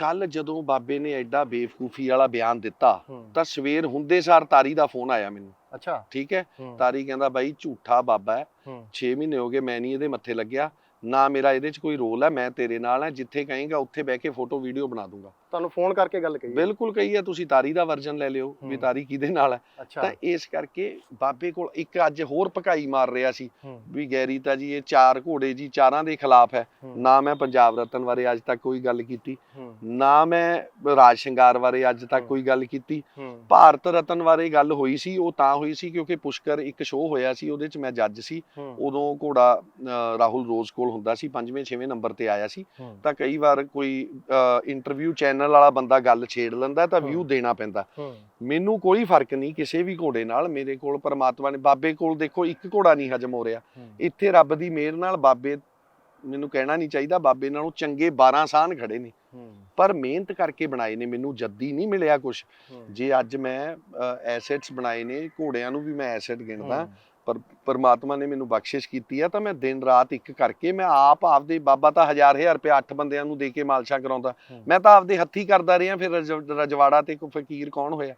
ਕੱਲ ਜਦੋਂ ਬਾਬੇ ਨੇ ਐਡਾ ਬੇਵਕੂਫੀ ਵਾਲਾ ਬਿਆਨ ਦਿੱਤਾ ਤਾਂ ਸਵੇਰ ਹੁੰਦੇ ਸਾਰ ਤਾਰੀ ਦਾ ਫੋਨ ਆਇਆ ਮੈਨੂੰ। ਅੱਛਾ। ਠੀਕ ਹੈ? ਤਾਰੀ ਕਹਿੰਦਾ ਬਾਈ ਝੂਠਾ ਬਾਬਾ ਹੂੰ। 6 ਮਹੀਨੇ ਹੋ ਗਏ ਮੈਂ ਨਹੀਂ ਇਹਦੇ ਮੱਥੇ ਲੱਗਿਆ। ਨਾ ਮੇਰਾ ਇਹਦੇ 'ਚ ਕੋਈ ਰੋਲ ਹੈ ਮੈਂ ਤੇਰੇ ਨਾਲ ਹਾਂ ਜਿੱਥੇ ਕਹੇਗਾ ਉੱਥੇ ਬਹਿ ਕੇ ਫੋਟੋ ਵੀਡੀਓ ਬਣਾ ਦੂੰਗਾ। ਤੁਹਾਨੂੰ ਫੋਨ ਕਰਕੇ ਗੱਲ ਕਹੀ? ਬਿਲਕੁਲ ਕਹੀ ਹੈ ਤੁਸੀਂ ਤਾਰੀ ਦਾ ਵਰਜਨ ਲੈ ਲਿਓ ਵੀ। ਤਾਰੀ ਕਿਹਦੇ ਨਾਲ ਹੈ। ਤਾਂ ਇਸ ਕਰਕੇ ਬਾਬੇ ਕੋਲ ਇੱਕ ਅੱਜ ਹੋਰ ਭਕਾਈ ਮਾਰ ਰਿਹਾ ਸੀ ਵੀ ਗੈਰੀ ਤਾਂ ਜੀ ਇਹ ਚਾਰ ਘੋੜੇ ਜੀ ਚਾਰਾਂ ਦੇ ਖਿਲਾਫ ਹੈ। ਨਾ ਮੈਂ ਪੰਜਾਬ ਰਤਨ ਬਾਰੇ ਅੱਜ ਤੱਕ ਕੋਈ ਗੱਲ ਕੀਤੀ। ਨਾ ਮੈਂ ਰਾਜ ਸ਼ਿੰਗਾਰ ਬਾਰੇ ਅੱਜ ਤੱਕ। ਕੋਈ ਗੱਲ ਕੀਤੀ। ਭਾਰਤ ਰਤਨ ਬਾਰੇ ਗੱਲ ਹੋਈ ਸੀ ਉਹ ਤਾਂ ਹੋਈ ਸੀ ਕਿਉਂਕਿ ਪੁਸ਼ਕਰ ਇੱਕ ਸ਼ੋਅ ਹੋਇਆ ਸੀ ਉਹਦੇ 'ਚ ਮੈਂ ਜੱਜ ਸੀ। ਉਦੋਂ ਘੋੜਾ ਰਾਹੁਲ ਰੋਜ਼ ਕੋਲ ਹੁੰਦਾ ਸੀ ਪੰਜਵੇਂ ਛੇਵੇਂ ਨੰਬਰ ਤੇ ਆਇਆ ਸੀ। ਤਾਂ ਕਈ ਵਾਰ ਕੋਈ ਇੰਟਰਵਿਊ ਚੈਨਲ ਵਾਲਾ ਬੰਦਾ ਗੱਲ ਛੇੜ ਲੈਂਦਾ ਤਾਂ ਵਿਊ। ਦੇਣਾ ਪੈਂਦਾ। ਮੈਨੂੰ ਕੋਈ ਫ਼ਰਕ ਨਹੀਂ ਕਿਸੇ ਵੀ ਘੋੜੇ ਨਾਲ ਮੇਰੇ ਕੋਲ ਪਰਮਾਤਮਾ ਨੇ ਬਾਬੇ ਕੋਲ ਦੇਖੋ ਇੱਕ ਘੋੜਾ ਨਹੀਂ ਹਜਮ ਹੋ ਰਿਹਾ। ਇੱਥੇ ਰੱਬ ਦੀ ਮਿਹਰ ਨਾਲ ਬਾਬੇ ਮੈਨੂੰ ਕਹਿਣਾ ਨਹੀਂ ਚਾਹੀਦਾ ਬਾਬੇ ਨਾਲੋਂ ਚੰਗੇ 12 ਸਾਨ ਖੜੇ ਨੇ। ਪਰ ਮਿਹਨਤ ਕਰਕੇ ਬਣਾਏ ਨੇ ਮੈਨੂੰ ਜੱਦੀ ਨਹੀਂ ਮਿਲਿਆ ਕੁਝ ਜੇ ਅੱਜ ਮੈਂ ਐਸੈਟਸ ਬਣਾਏ ਨੇ ਘੋੜਿਆਂ ਨੂੰ ਵੀ ਮੈਂ ਐਸੈਟ ਗਿਣਦਾ ਪਰ ਪਰਮਾਤਮਾ ਨੇ ਮੈਨੂੰ ਬਖਸ਼ਿਸ਼ ਕੀਤੀ ਆ ਤਾਂ ਮੈਂ ਦਿਨ ਰਾਤ ਇੱਕ ਕਰਕੇ ਮੈਂ ਆਪ ਆਪਦੇ ਬਾਬਾ ਤਾਂ ਹਜ਼ਾਰ ਹਜ਼ਾਰ ਰੁਪਏ ਅੱਠ ਬੰਦਿਆਂ ਨੂੰ ਦੇ ਕੇ ਮਾਲਸ਼ਾ ਕਰਾਉਂਦਾ। ਮੈਂ ਤਾਂ ਆਪਦੇ ਹੱਥੀ ਕਰਦਾ ਰਿਹਾ ਫਿਰ ਰਜ- ਰਜਵਾੜਾ ਤੇ ਕੋਈ ਫਕੀਰ ਕੌਣ ਹੋਇਆ